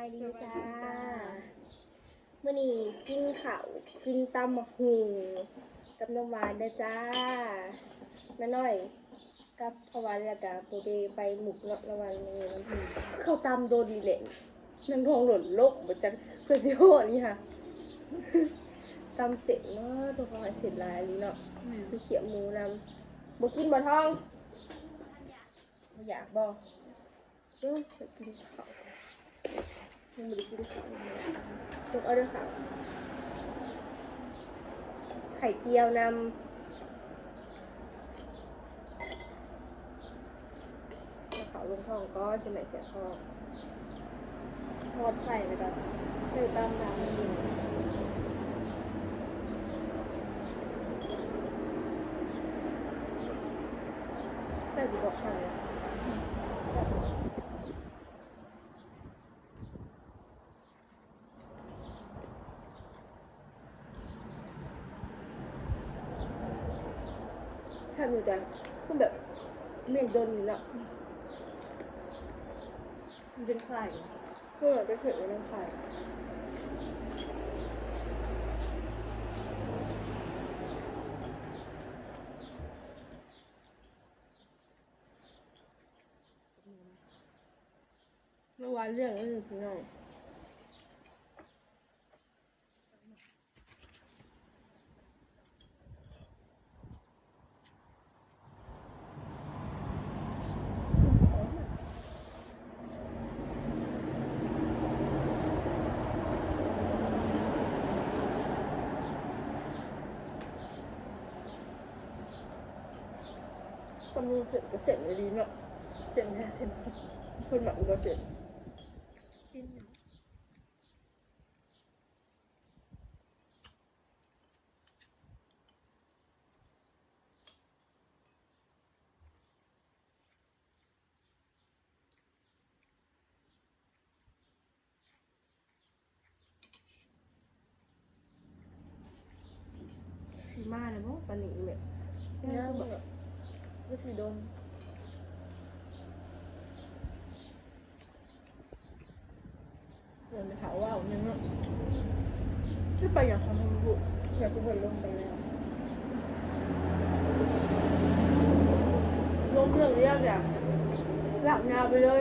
ายดีจ้าเมื่อนี้กินข้าวกินตำมะหุงกับน้ำหวานเด้อจ้าน้าน้อยกับพอวันแล้วก็โบเดไปหมุกเนาะระหวันนี้มันถึงเข้าตำโดนดีเล่นนางทองหล่นโลกเหมือนจังเพื่อสิโหดนี่ค่ะตำเสร็จเนาะตัวพอยเสร็จหลายลีเนาะมีเขียวหมูนำบ่กินบ่ท้องบ่อยากบ่เด้อไปกินข้าว ยังบ่ได้กินข้าวยกเอาด้อค่ะไข่เจียวนำแล้วเขาลงท้องก็จะไหนเสียท้องทอดไข่ไปก่อนคือตามน้ำมันอยู่ใส่ดีกว่าไข่ ถ้าอยู่แต่ก็แบบไม่โดนอยู่แล้วมันเป็นไข่ก็แบบไปเถิดเรื่องไข่เมื่อวานเรื่องก็คือพี่น้อง ตำรวจเสร็จก็เสร็จเลยดีเนาะเสร็จแน่เสร็จคนหมักก็เสร็จกินอยู่สีมาเลยมั้งปานนี้เนี่ยน้ำแบแบบ ก็สีโดมเดินไปถามว่าเอายังเนาะที่ไปอย่างความรู้บุอยากจะเดินลงไปแล้วลงเรื่องเรียกอย่างหลับยาไปเลย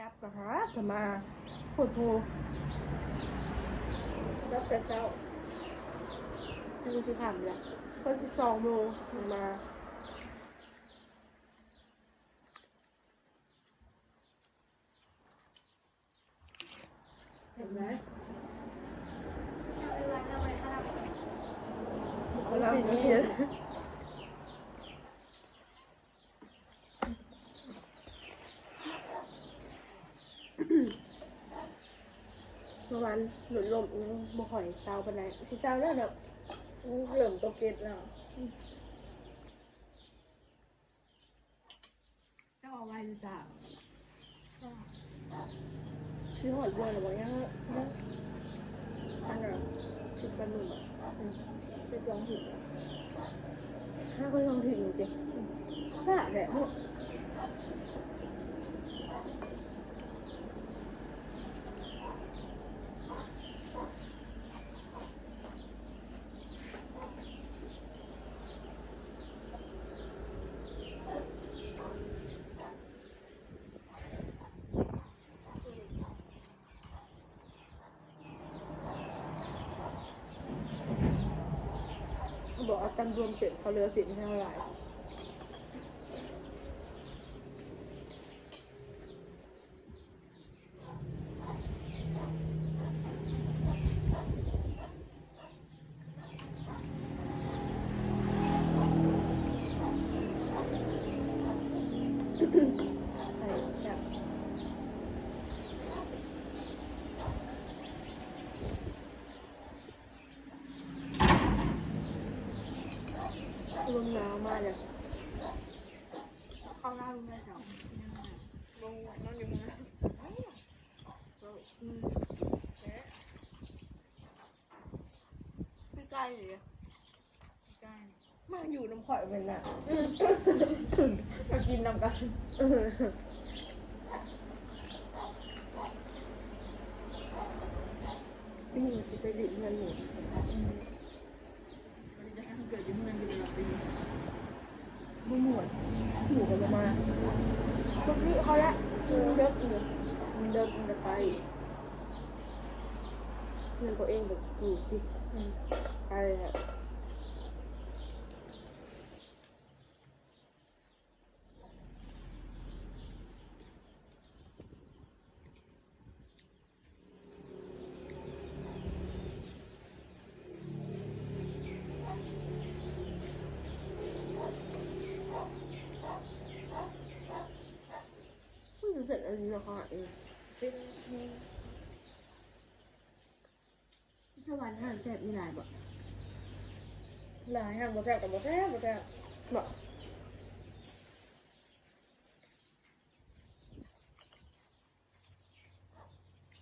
ดับกะฮะจะมาโผล่โผล่ดับแต่เช้าดูสิถามเลยคนสิบสองโมงถึงมาเห็นไหมเอาไว้คนละเพียนเมื่อวาน หลุดลมอืมบ่ค่อยเศร้าปานใดสิเศร้าแล้วเนาะเหลื่อมตัวเก็ตแล้วเจ้าเอาไว้หรือเปล่าคือหอดบัวหรือว่ายังยังตั้งแต่สิบปันหนึ่งอะจะลองถึงห้าก็ลองถึงจริงๆน่าแหละ บอกเอาตังรวมเสร็จเขาเหลือสินเท่าไหร่ใช่ครับ ล มหนาวมากเลยเข้าหน้าลุงได้องลงนอนอยู่ข้งหน้าอืมแค่ไม่ใกล้เลยไม่ใกล้มาอยู่น้ำข่อยเป็นน่ะมากินน้ำกันเออนี่สิไปดิบเงินหนูมันจะให้เกิดอยู่เมืองอยู่ตลอดปี บุหมวดหมูกันจะมาพวกนี้เขาละเลิกอยู่ มัน เดินมันจะไปเงินตัว เองแบบอยู่ดิไปเลยอะไม่รู้สึกอะไรหรอกค่ะเองเป็นมีสวรรค์ห่านแสบมีหลายบ่หลายค่ะบ่แซ่บกับบ่แซ่บบ่แซ่บบ่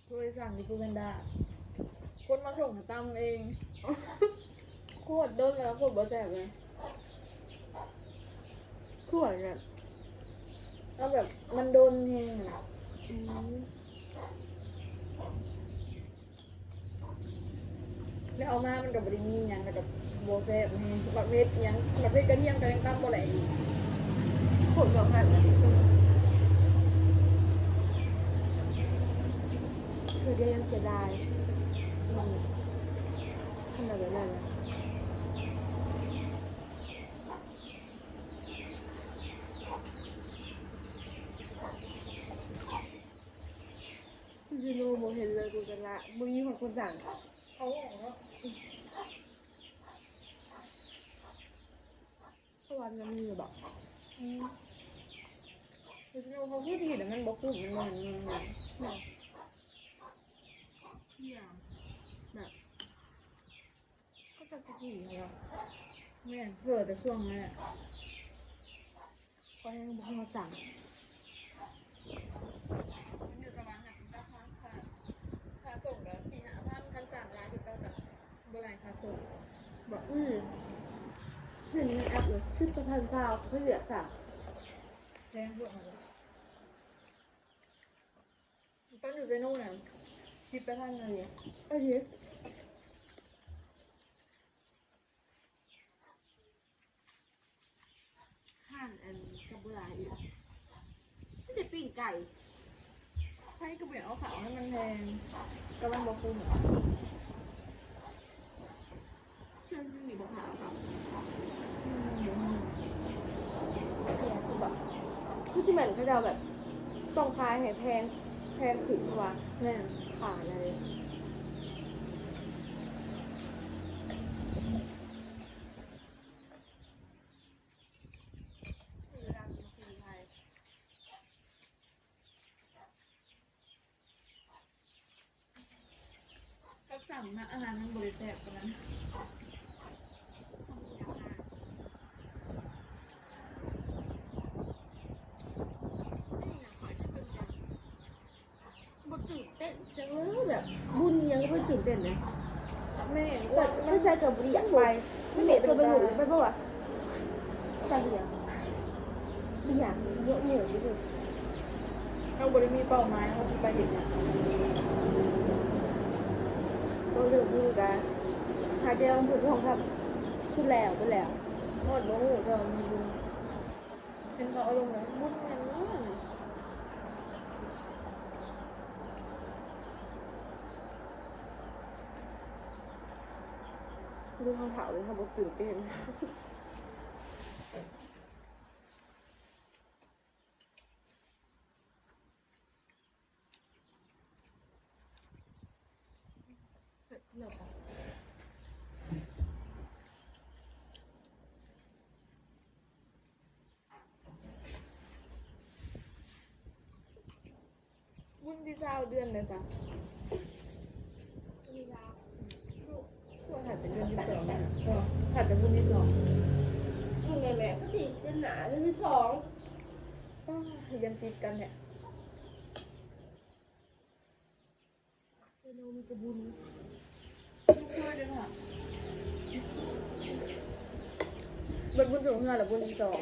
ช่วยสั่งดิฟูแพนด้าคนมาส่งตำเอง โคตรเดินแล้วโคตรบ่แซ่บเลยทั่วเนี่ยแล้วแบบมันโดนแห้งอะอืม แล้วเอามามันกับบริมีหยังแต่กับโบแซ่บแห้งแบบเม็ดหยังแบบเม็ดกระเทียมกระเทียมตั้มบ่ไหลอีกผลบอกค่ะคือยังเสียดายมขนาดนั้นนะยูโนม เห็นเลยกูกันละมึงมีคนคนสั่งเขาบอกว่าสวรรค์มันมีบอกคือสนุกเขาพูดดีแต่มันบอกกลุ่มมันมันมันที่ยามแบบก็จะดีเหรอแม่นเผื่อแต่ช่วงนั้นแหละก็ยังบอกมาสั่ง บ่ไหลค่าส่งบอกอืมเห็นในแอปเลยชื่อประพันธ์ซาวเขาเหลือสั่งแรงพวกมันตอนอยู่เซโน่เนี่ยคิดไปท่านอะไรเนี่ยไอ้เหี้ยห่านอันกับเวลาอีกไม่ได้ปิ้งไก่ให้กระเบียงเอาขาวให้มันแพงก็มันบอกคุ้ม เชื่อที่มีบอกหาเขา อืมเดี๋ยวมัน เนี่ยคือแบบคือ ที่มันเขาจะเอาแบบต้องคายให้แพงแพงขึ้นเพราะว่าแม่นผ่านอะไรเวลาเป็นคนไทยก็สั่งมาอาหารมันบริแซ่บกว่านั้น บ่ตื่นเต้นจังเลยแบบบุญยังไม่ตื่น เต้นนะแม่นแบบไม่ใช่กับบุรีอยากไปไม่เหม็นตัวไปหมดไปปะวะใช่เหรอไม่อยากเยอะเหนื่อยไปเลยเราบริมีเป้าหมายเราจะไปเด็กเนี่ยก็เรื่องนี้กันหาเดียวพูดของครับชุดแล้วไปแล้วหมดบ่หูเธอมีบุญเป็นเขาอารมณ์นะบุญอย่างนี้ ดูเขาเผาเลยค่ะบอกตื่นเต้นเลิกอะบุญที่เช้าเดือนเลยจ้ะ ลาช่วงถัดเป็นเดือนที่สองเนี่ยก็ถัดจากบุญที่สองสิเดือนหนาเดือนสิบสองอ้าวยันติดกันเนี่ยเดือนมีจะบุญช่วยด้วยค่ะเบิดบุญสูงเงินหรือบุญที่สอง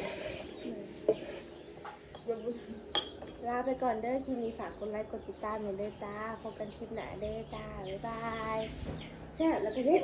เบิดบุญลาไปก่อนเด้อคลิปนี้ฝากกดไลค์กดติดตามหน่อยเด้อจ้าพบกันคลิปหน้าเด้อจ้า บ๊ายบาย แซ่บแล้วก็เด็ด